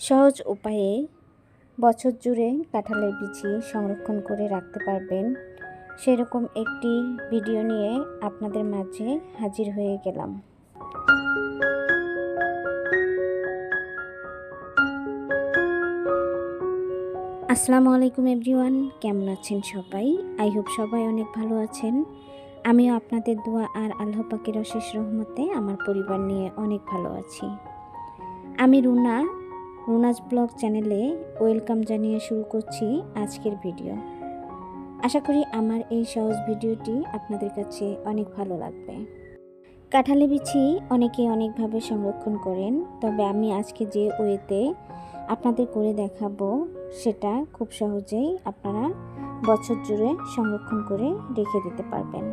সহজ উপায়ে বছর জুড়ে কাঁঠালের বিচি সংরক্ষণ করে রাখতে পারবেন। সেরকম একটি ভিডিও নিয়ে আপনাদের মাঝে হাজির হয়ে গেলাম। আসসালামু আলাইকুম এভরিওয়ান, কেমন আছেন সবাই? আই হোপ সবাই অনেক ভালো আছেন। আমিও আপনাদের দোয়া আর আল্লাহ পাকের অশেষ রহমতে আমার পরিবার নিয়ে অনেক ভালো আছি। আমি রুনা রুনাজ ব্লগ চ্যানেলে ওয়েলকাম জানিয়ে শুরু করছি আজকের ভিডিও। আশা করি আমার এই সহজ ভিডিওটি আপনাদের কাছে অনেক ভালো লাগবে। কাঁঠালি বিছি অনেকে অনেকভাবে সংরক্ষণ করেন, তবে আমি আজকে যে ওয়েতে আপনাদের করে দেখাবো, সেটা খুব সহজেই আপনারা বছর জুড়ে সংরক্ষণ করে রেখে দিতে পারবেন।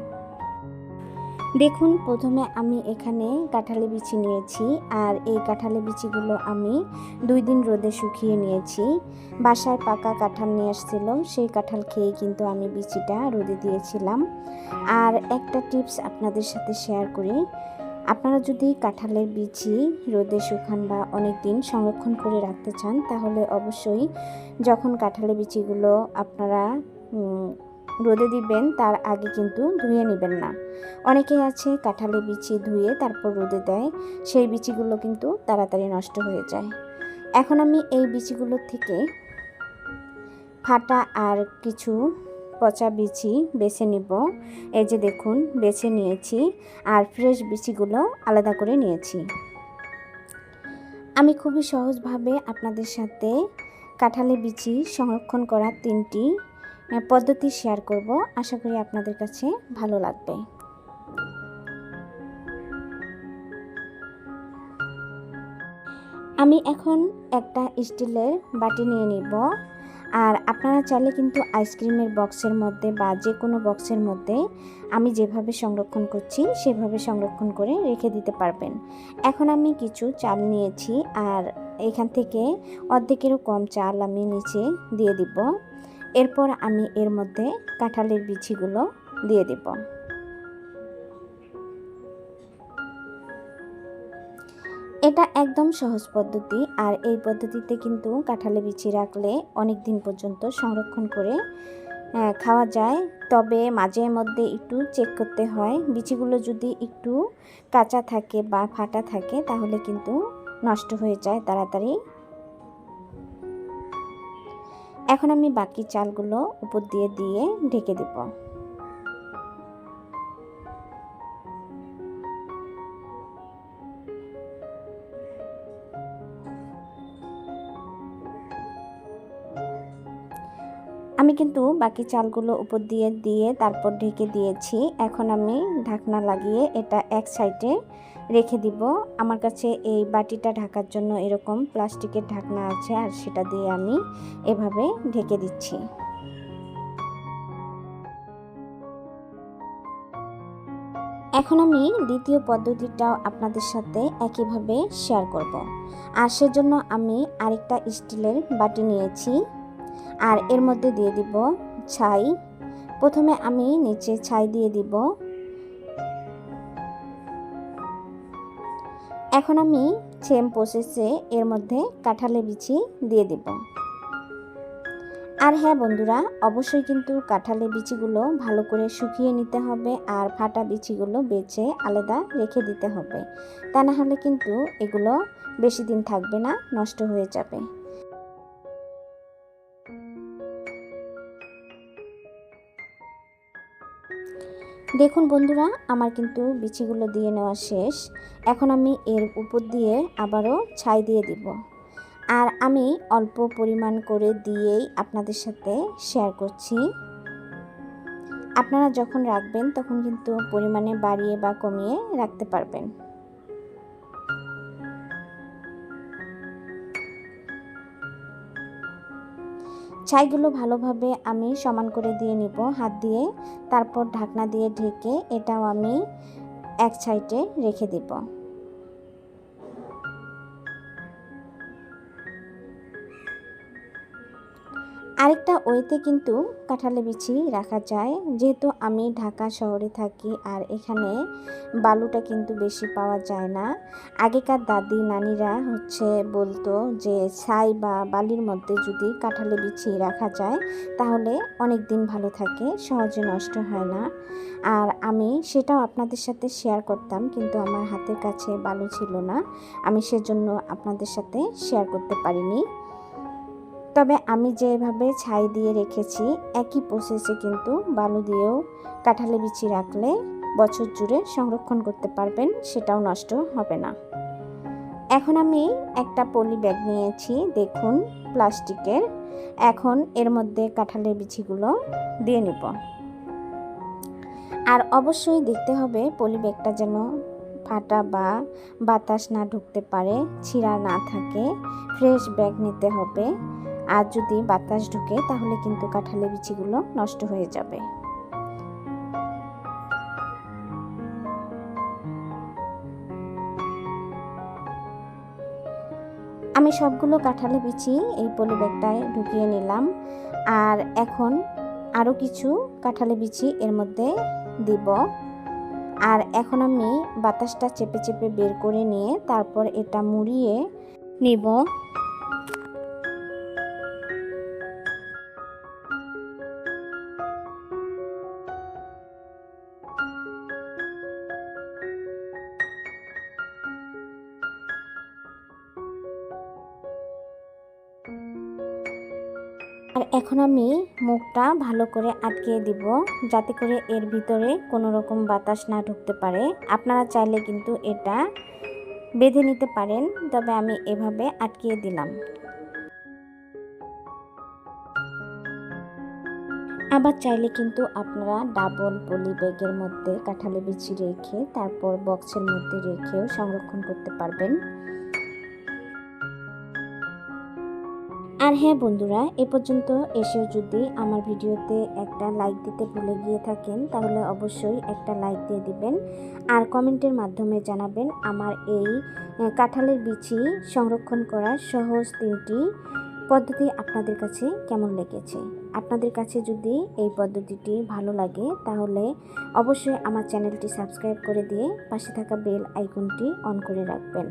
দেখুন, প্রথমে আমি এখানে কাঁঠালি বিচি নিয়েছি আর এই কাঁঠালি বিচিগুলো আমি দুই দিন রোদে শুকিয়ে নিয়েছি। বাসায় পাকা কাঁঠাল নিয়ে আসছিলাম সেই কাঁঠাল খেয়ে কিন্তু আমি বিচিটা রোদে দিয়েছিলাম। আর একটা টিপস আপনাদের সাথে শেয়ার করি, আপনারা যদি কাঁঠালের বিচি রোদে শুকান বা অনেক দিন সংরক্ষণ করে রাখতে চান, তাহলে অবশ্যই যখন কাঁঠালের বিচিগুলো আপনারা রোদে দিবেন, তার আগে কিন্তু ধুয়ে নেবেন না। অনেকে আছে কাঁঠালে বিচি ধুয়ে তারপর রোদে দেয়, সেই বিচিগুলো কিন্তু তাড়াতাড়ি নষ্ট হয়ে যায়। এখন আমি এই বিচিগুলোর থেকে ফাটা আর কিছু পচা বিচি বেছে নিব। এই যে দেখুন, বেছে নিয়েছি আর ফ্রেশ বিচিগুলো আলাদা করে নিয়েছি। আমি খুবই সহজভাবে আপনাদের সাথে কাঁঠালে বিচি সংরক্ষণ করা তিনটি পদ্ধতি শেয়ার করব। আশা করি আপনাদের কাছে ভালো লাগবে। আমি এখন একটা স্টিলের বাটি নিয়ে নিব। আর আপনারা চাইলে কিন্তু আইসক্রিমের বক্সের মধ্যে বা যে কোনো বক্সের মধ্যে আমি যেভাবে সংরক্ষণ করছি, সেভাবে সংরক্ষণ করে রেখে দিতে পারবেন। এখন আমি কিছু চাল নিয়েছি, আর এখান থেকে অর্ধেকেরও কম চাল আমি নিচে দিয়ে দিব। এরপর আমি এর মধ্যে কাঁঠালের বিচিগুলো দিয়ে দেব। এটা একদম সহজ পদ্ধতি, আর এই পদ্ধতিতে কিন্তু কাঁঠালে বিচি রাখলে অনেক দিন পর্যন্ত সংরক্ষণ করে খাওয়া যায়। তবে মাঝে মধ্যে একটু চেক করতে হয়। বিচিগুলো যদি একটু কাঁচা থাকে বা ফাটা থাকে, তাহলে কিন্তু নষ্ট হয়ে যায় তাড়াতাড়ি। এখন আমি বাকি চালগুলো উপর দিয়ে দিয়ে ঢেকে দেব। আমি কিন্তু বাকি চালগুলো উপর দিয়ে দিয়ে তারপর ঢেকে দিয়েছি। এখন আমি ঢাকনা লাগিয়ে এটা এক সাইডে রেখে দিব। আমার কাছে এই বাটিটা ঢাকার জন্য এরকম প্লাস্টিকের ঢাকনা আছে আর সেটা দিয়ে আমি এভাবে ঢেকে দিচ্ছি। এখন আমি দ্বিতীয় পদ্ধতিটাও আপনাদের সাথে একইভাবে শেয়ার করব। আর সেজন্য আমি আরেকটা স্টিলের বাটি নিয়েছি। আর এর মধ্যে দিয়ে দিব ছাই। প্রথমে আমি নিচে ছাই দিয়ে দিব। এখন আমি সেম প্রসেসে এর মধ্যে কাঁঠালে বিচি দিয়ে দেব। আর হ্যাঁ বন্ধুরা, অবশ্যই কিন্তু কাঁঠালে বিচিগুলো ভালো করে শুকিয়ে নিতে হবে আর ফাটা বিচিগুলো বেছে আলাদা রেখে দিতে হবে। তা না হলে কিন্তু এগুলো বেশি দিন থাকবে না, নষ্ট হয়ে যাবে। দেখুন বন্ধুরা, আমার কিন্তু বিচিগুলো দিয়ে নেওয়া শেষ। এখন আমি এর উপর দিয়ে আবারও ছাই দিয়ে দিব। আর আমি অল্প পরিমাণ করে দিয়েই আপনাদের সাথে শেয়ার করছি। আপনারা যখন রাখবেন, তখন কিন্তু পরিমাণে বাড়িয়ে বা কমিয়ে রাখতে পারবেন। ছাইগুলো ভালোভাবে আমি সমান করে দিয়ে নিব হাত দিয়ে। তারপর ঢাকনা দিয়ে ঢেকে এটাও আমি এক সাইডে রেখে দেব। আরেকটা ওয়েতে কিন্তু কাঁঠালে বিচি রাখা যায়। যেহেতু আমি ঢাকা শহরে থাকি আর এখানে বালুটা কিন্তু বেশি পাওয়া যায় না। আগেকার দাদি, নানিরা হচ্ছে বলতো যে, ছাই বা বালির মধ্যে যদি কাঁঠালে বিচি রাখা যায়, তাহলে অনেক দিন ভালো থাকে, সহজে নষ্ট হয় না। আর আমি সেটাও আপনাদের সাথে শেয়ার করতাম, কিন্তু আমার হাতের কাছে বালু ছিল না। আমি সেজন্য আপনাদের সাথে শেয়ার করতে পারিনি। তবে আমি যেভাবে ছাই দিয়ে রেখেছি, একই প্রসেসে কিন্তু বালু দিয়েও কাঁঠালে বিচি রাখলে বছর জুড়ে সংরক্ষণ করতে পারবেন, সেটাও নষ্ট হবে না। এখন আমি একটা পলি ব্যাগ নিয়েছি, দেখুন প্লাস্টিকের। এখন এর মধ্যে কাঁঠালের বিচিগুলো দিয়ে নিব। আর অবশ্যই দেখতে হবে পলি ব্যাগটা যেন ফাটা বা বাতাস না ঢুকতে পারে, ছিঁড়া না থাকে। ফ্রেশ ব্যাগ নিতে হবে। আর যদি বাতাস ঢুকে, তাহলে কিন্তু কাঁঠালের বিচিগুলো নষ্ট হয়ে যাবে। আমি সবগুলো কাঁঠালে বিচি এই পলি ব্যাগটায় ঢুকিয়ে নিলাম। আর এখন আরও কিছু কাঁঠালে বিচি এর মধ্যে দিব। আর এখন আমি বাতাসটা চেপে চেপে বের করে নিয়ে তারপর এটা মুড়িয়ে নিব। আর এখন আমি মুখটা ভালো করে আটকে দিব যাতে করে এর ভিতরে কোনো রকম বাতাস না ঢুকতে পারে। আপনারা চাইলে কিন্তু এটা বেঁধে নিতে পারেন, তবে আমি এভাবে আটকিয়ে দিলাম। আবার চাইলে কিন্তু আপনারা ডাবল পলি ব্যাগের মধ্যে কাঁঠালে বিচি রেখে তারপর বক্সের মধ্যে রেখেও সংরক্ষণ করতে পারবেন। আর হ্যাঁ বন্ধুরা, এ পর্যন্ত এসেও যদি আমার ভিডিওতে একটা লাইক দিতে ভুলে গিয়ে থাকেন, তাহলে অবশ্যই একটা লাইক দিয়ে দিবেন। আর কমেন্টের মাধ্যমে জানাবেন আমার এই কাঁঠালের বিচি সংরক্ষণ করার সহজ তিনটি পদ্ধতি আপনাদের কাছে কেমন লেগেছে। আপনাদের কাছে যদি এই পদ্ধতিটি ভালো লাগে, তাহলে অবশ্যই আমার চ্যানেলটি সাবস্ক্রাইব করে দিয়ে পাশে থাকা বেল আইকনটি অন করে রাখবেন।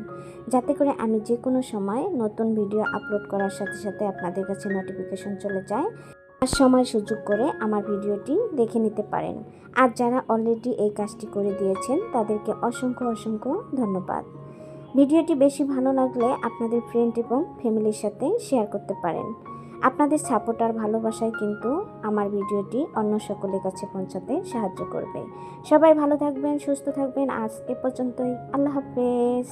যাতে করে আমি যে কোনো সময় নতুন ভিডিও আপলোড করার সাথে সাথে আপনাদের কাছে নোটিফিকেশন চলে যায়, আর সময় সুযোগ করে আমার ভিডিওটি দেখে নিতে পারেন। আর যারা অলরেডি এই কাজটি করে দিয়েছেন, তাদেরকে অসংখ্য অসংখ্য ধন্যবাদ। ভিডিওটি বেশি ভালো লাগলে আপনাদের ফ্রেন্ড এবং ফ্যামিলির সাথে শেয়ার করতে পারেন। আপনাদের সাপোর্ট আর ভালোবাসায় কিন্তু আমার ভিডিওটি অন্য সকলের কাছে পৌঁছাতে সাহায্য করবে। সবাই ভালো থাকবেন, সুস্থ থাকবেন। আজ এ পর্যন্তই। আল্লাহ হাফেজ।